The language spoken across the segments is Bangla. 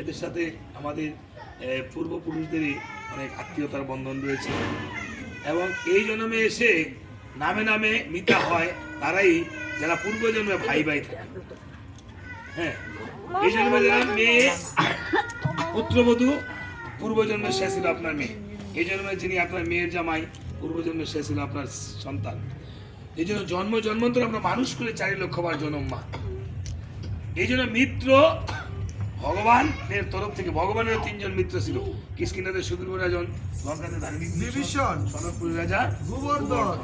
এদের সাথে আমাদের পূর্বপুরুষদেরই অনেক আত্মীয়তার বন্ধন রয়েছে। এবং এই জন্মে এসে নামে নামে মিতা হয়, তারাই যারা পূর্বজন্মে ভাই ভাই থাকে। হ্যাঁ এই জন্মে যারা মেয়ে, পুত্রবধূ, পূর্বজন্মে সে ছিল আপনার মেয়ে। এই জন্মে যিনি আপনার মেয়ের জামাই, পূর্বজন্মে সে ছিল আপনার সন্তান। এই জন্য জন্ম জন্মান্তর আমরা মানুষ করে চারি লক্ষ বার জন্ম মা। এই জন্য মিত্র ভগবানের তরফ থেকে ভগবানের তিনজন মিত্র ছিল। কিষ্কিনাদের সুদূর রাজন লঙ্কাতে বিভীষণ। সনকপুরের রাজা গোবর্ধন।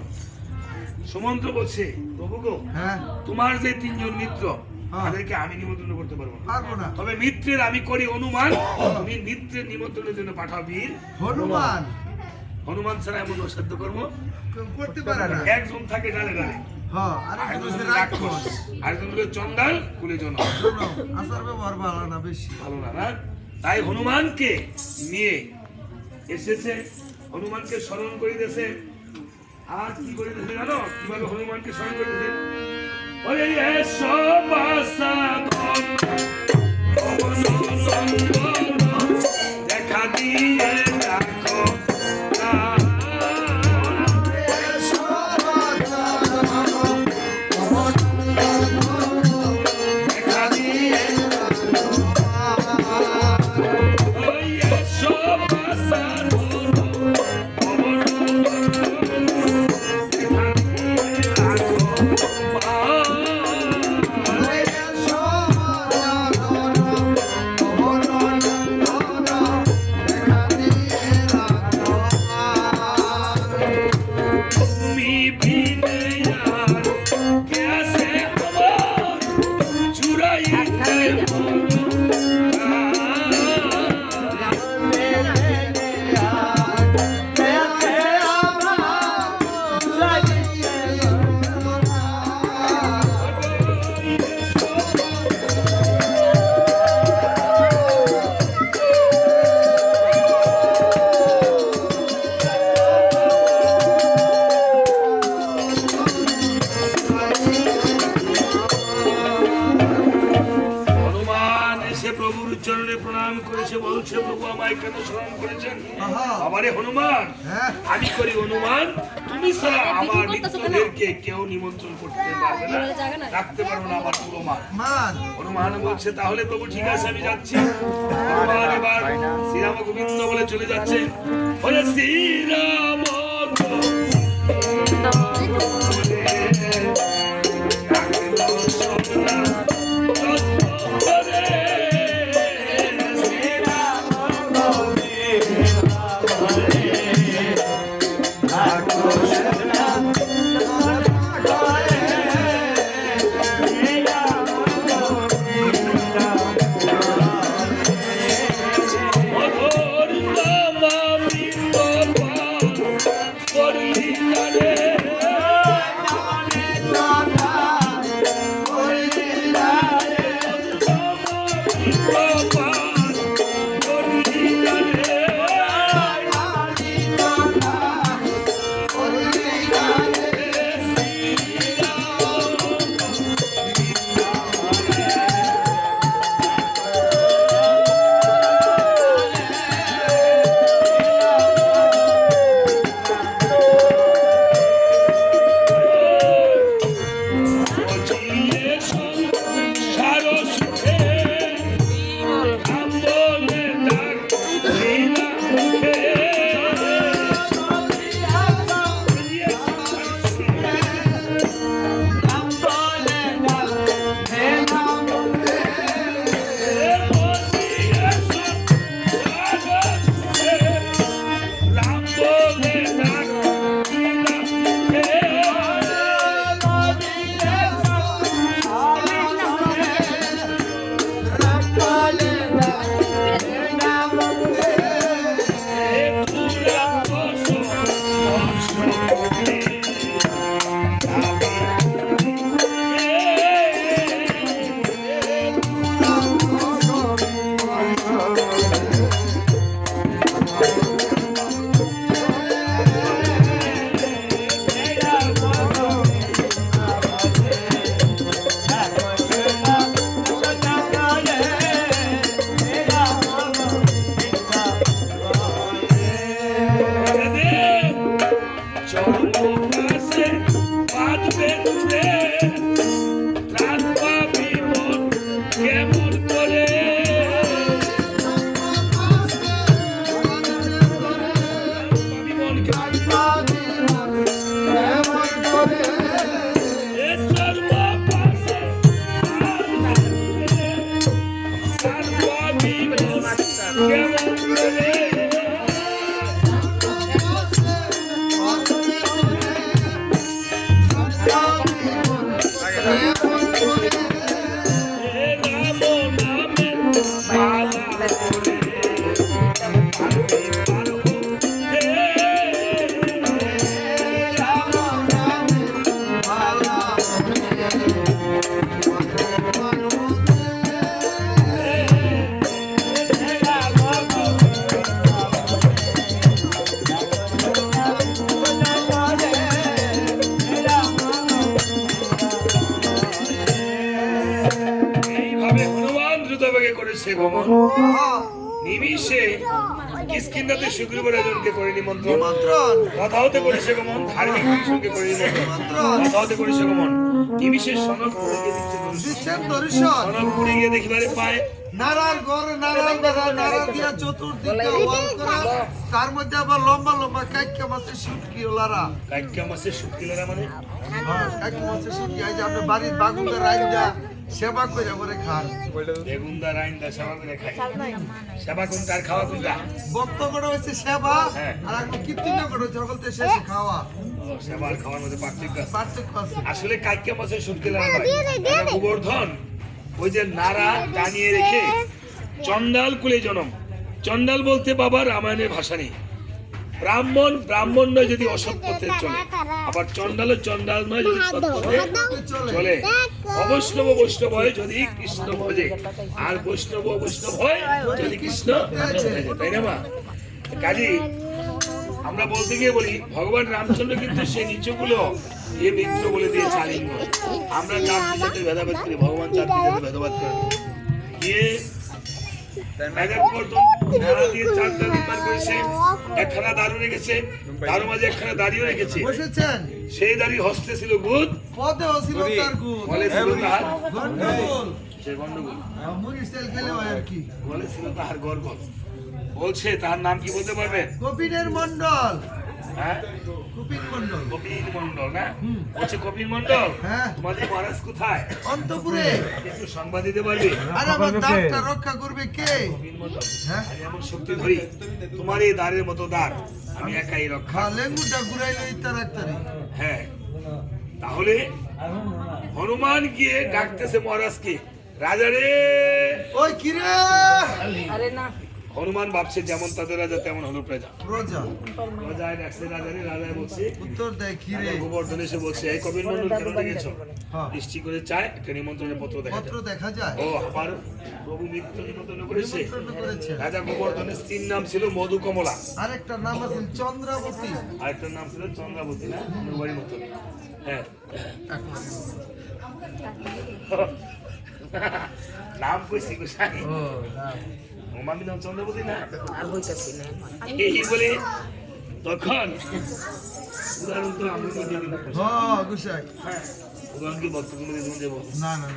সুমন্ত্র। বলছে প্রভু গো হ্যাঁ। তোমার যে তিনজন মিত্র হ্যাঁ। তাদেরকে আমি নিমন্ত্রণ করতে পারব না। পারব না। তবে মিত্রের আমি করি অনুমান তুমি মিত্রের নিমন্ত্রণের জন্য পাঠাও বীর। হনুমান। হনুমান ছাড়া এমন অসাধ্য কর্ম করতে পারে না। একজন থাকে ডালে ডালে। হ্যাঁ তাই হনুমানকে নিয়ে এসেছে হনুমানকে স্মরণ করিতেছে। আর কি করিতেছে জানো? কীভাবে হনুমানকে স্মরণ করিতেছে? ওরে দেখা দিয়ে মিত্রদেরকে কেউ নিমন্ত্রণ করতে পারবে না। রাখতে পারব না আমার অনুমান মান হনুমান বলছে তাহলে প্রভু ঠিক আছে আমি যাচ্ছি। হনুমান এবার শ্রীরাম গোবিন্দ বলে চলে যাচ্ছে। বলে শ্রীরাম সার করেছে গমন নিমিষে কিষ্কিন্দাতে শুক্রবার একজনকে করে নিমন্ত্রণ। নিমন্ত্রণ। কথা হতে করেছে গমন ধার্মিক সঙ্গে করে নিমন্ত্রণ। কথা হতে করেছে গমন নিমিষে সনক পুরী গিয়ে দেখিবারে পায় নারার ঘরে নারার বেড়া নারা দিয়া চতুর্দিকে ওয়াল করা। তার মধ্যে আবার লম্বা লম্বা কাইকা মাছের শুটকি ওলারা। কাইকা মাসের শুক্তিলারা মানে? হ্যাঁ কাইকা মাছের শুটকি এই আপনি বাড়ির বাগুনটা রাইন্দা সেবা করে পরে খান। বেগুনদা রাইন্দা সেবা করে খায় সেবা কোনটা আর খাওয়া কোনটা বক্তব্য হচ্ছে সেবা হ্যাঁ। আর এখন কীর্তন করে সকল তো শেষে খাওয়া। সেবা আর খাওয়ার মধ্যে পার্থক্য আছে। পার্থক্য আছে। আসলে কাইকা মাছের শুটকিলারা নয় এরা গোবর্ধন ওই যে নারা টানিয়ে রেখে চন্ডাল কুলে জনম। চন্ডাল বলতে বাবা রামায়ণের ভাষা নেই। ব্রাহ্মণ ব্রাহ্মণ নয় যদি অসৎ পথে চলে। আবার চন্ডাল চন্ডাল নয় যদি সৎ পথে চলে। অবৈষ্ণব বৈষ্ণব হয় যদি কৃষ্ণ ভজে আর বৈষ্ণব বৈষ্ণব হয় যদি কৃষ্ণ। তাই না মা? কাজী আমরা বলতে গিয়ে বলি ভগবান রামচন্দ্র কিন্তু সেই নিচগুলো এ মিত্র বলে দিয়ে চালিঙ্গ আমরা জাতি জাতি ভেদাভেদ করি ভগবান জাতি জাতি ভেদাভেদ করে। গিয়ে একখানা দারু রেখেছে দারু মাঝে একখানা দাঁড়িয়ে রেখেছে সেই দাড়ি হস্তে ছিল গুদ পদে ছিল তার গুণ বলে ছিল তাহার গন্ডগোল। সে গন্ডগোল। মুড়ি সেল খেলে হয় আর কি। বলে ছিল তাহার গর্গল। বলছে তার নাম কি বলতে পারবেন? কপিনের মন্ডল হ্যাঁ? কপিন মন্ডল কপিল মন্ডল না? বলছে কপিল মন্ডল হ্যাঁ। তোমাদের মহারাজ কোথায়? অন্তপুরে। সংবাদ দিতে পারবে? আর আমার দাঁতটা রক্ষা করবে কে? কপিল মন্ডল হ্যাঁ। আমি এমন শক্তি ধরি তোমার এই দ্বারের মতো দ্বার আমি একাই রক্ষা লেঙ্গুটা ঘুরাইলে হ্যাঁ। তাহলে হনুমান গিয়ে ডাকতেছে মহারাজকে রাজা রে! ওই কিরে? হনুমান ভাবছে যেমন তাদের রাজা তেমন হলো প্রজা। রোজা রাজায় ডাকছে রাজারে রাজায় বলছে। উত্তর দেয় কিরে গোবর্ধন এসে বলছে এই কবির মন্ডল কেন হ্যাঁ। দৃষ্টি করে চায় একটা নিমন্ত্রণের পত্র দেখা পত্র যায়। দেখা যায়। ও আবার প্রভু মৃত্যু নিমন্ত্রণ করেছে। রাজা গোবর্ধনের স্ত্রীর নাম ছিল মধু কমলা আরেকটা নাম আছে চন্দ্রাবতী। আরেকটার নাম ছিল চন্দ্রাবতী না বাড়ির মতো। হ্যাঁ। নাম কইছি গোসাই মামি নাম। চন্দ্রবতী না? এই বলে? তখন। উদাহরণ তো আমি তো দিয়ে দিলাম। হ্যাঁ গুসাই হ্যাঁ বক্তব্য দেবো না না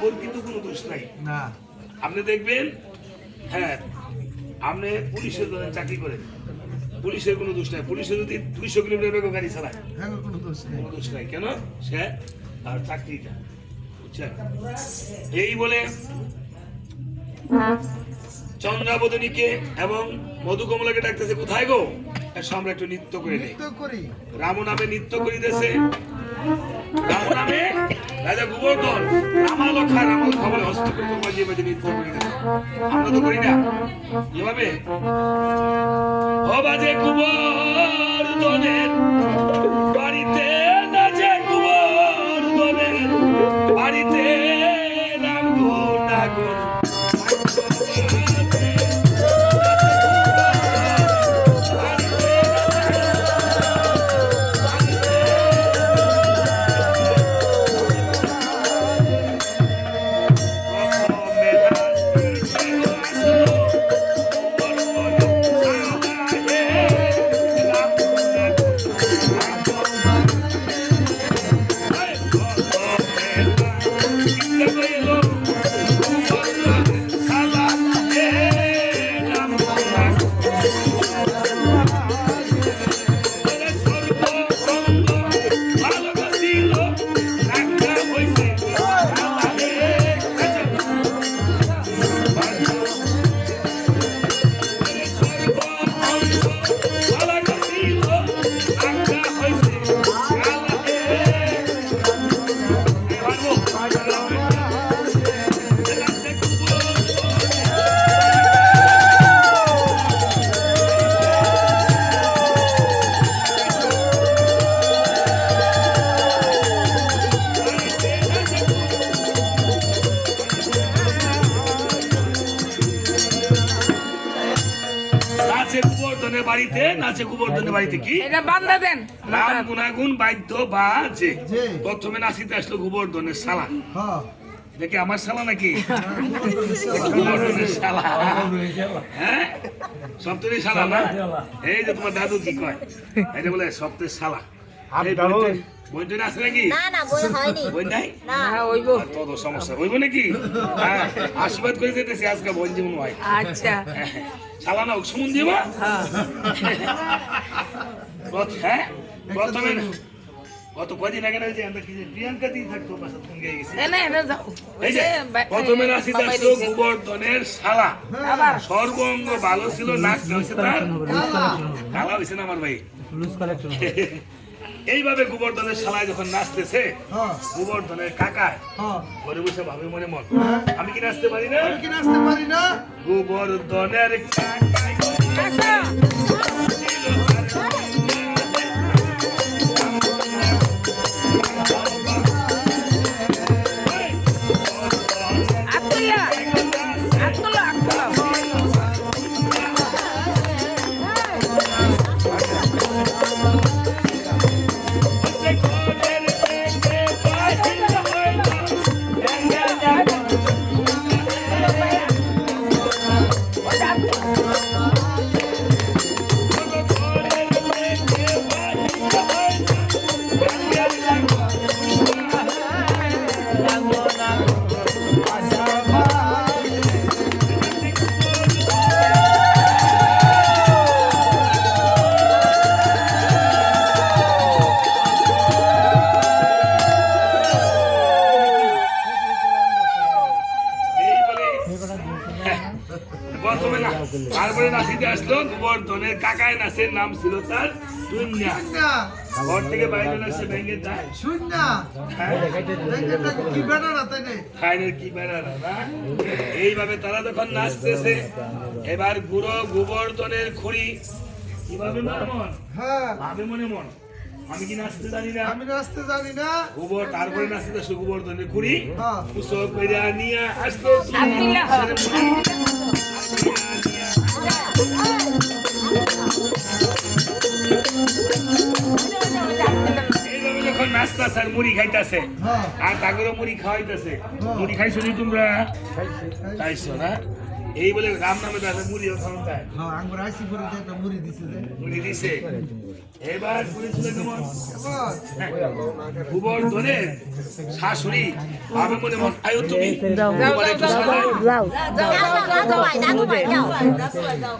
করতে কিন্তু কোনো দোষ নাই। না। আপনি দেখবেন হ্যাঁ আপনি পুলিশের জন্য চাকরি করেন। পুলিশের কোনো দোষ নাই। পুলিশে যদি দুইশো কিলোমিটার বেগে গাড়ি চালায় হ্যাঁ কোনো দোষ নেই। কোনো দোষ নাই। কেন? সে তার চাকরিটা বুঝছেন? এই বলে চন্দ্রাবদনীকে এবং মধুকমলাকে ডাকতেছে কোথায় গো? আমরা একটু নৃত্য করে নেই। করি। রাম নামে নৃত্য করিতেছে। রাম নামে রাজা গোবর্ধন রামালখা রামালখা বলে হস্তকৃত বাজে বাজে নৃত্য করিতেছে। আমরা তো করি না। এভাবে? ও বাজে গোবর্ধনের বাড়িতে গোবর্ধনের বাড়িতে? নাচে গোবর্ধনের বাড়িতে কি? এটা বান্ধা দেন। রাম গুণাগুণ বাদ্য বাজে। যে। প্রথমে নাচিতে আসলো গোবর্ধনের শালা। হ্যাঁ। এটা কি আমার শালা নাকি? গোবর্ধনের শালা। হ্যাঁ? সপ্তরী শালা না? এই যে তোমার দাদু কি কয়? এটা বলে সপ্তের শালা। এই বইটা- বইটা আছে নাকি? না না বই হয়নি। বই নাই? না। হ্যাঁ তত সমস্যা। হইব নাকি? হ্যাঁ আশীর্বাদ করে যেতেছি আজকে বোন জীবন হয়। আচ্ছা শালা না সুমন দিবা হ্যাঁ। হ্যাঁ? প্রথমে গত কদিন আগে যে আমরা কি প্রিয়াঙ্কা দিয়ে থাকতো বাসা তুমি গিয়ে গেছি। এনে এনে যাও। এই যে প্রথমে রাশি আসলো গোবর্ধনের শালা। সর্বঙ্গ ভালো ছিল নাক হয়েছে তার। কালা হয়েছে না আমার ভাই। এইভাবে গোবর্ধনের শালায় যখন নাচতেছে হ্যাঁ। গোবর্ধনের কাকায় হ্যাঁ। ঘরে বসে ভাবে মনে মন। আমি কি নাচতে পারি না? আমি কি নাচতে পারি না? গোবর্ধনের কাকায়। তারপরে নাচিতে আসলো গোবর্ধনের কাকায় নাচের নাম ছিল তার দুনিয়া শূন্য ঘর থেকে বাইরে নাচে ভেঙে যায়। শূন্য হ্যাঁ দেখেন কি না তাই না খাইনের কি বেড়ারা না এইভাবে তারা যখন নাচতেছে এবার গুরু গোবর্ধনের খুঁড়ি। কীভাবে মনে মন? হ্যাঁ। ভাবে মনে মন? আমি কি নাচতে জানি না? আমি নাচতে জানি না। গোবর তারপরে নাচতে আসলো গোবর্ধনের খুঁড়ি। হ্যাঁ। কুসো কইরা নিয়া আসলো। নাচতাছে আর মুড়ি খাইতাছে হ্যাঁ আর তাগরও মুড়ি খাওয়াইতেছে মুড়ি খাইছো নি তোমরা খাইছো না এই বলে রাম নামে তাদের মুড়িও খাওয়ান যায় হ্যাঁ আঙ্গুর আইসি করে একটা মুড়ি দিছে মুড়ি দিছে এবার কেমন এবার গোবর্ধনের শাশুড়ি ভাবে মনে মন আয়ো তুমি। দাও দাও দাও দাও দাও দাও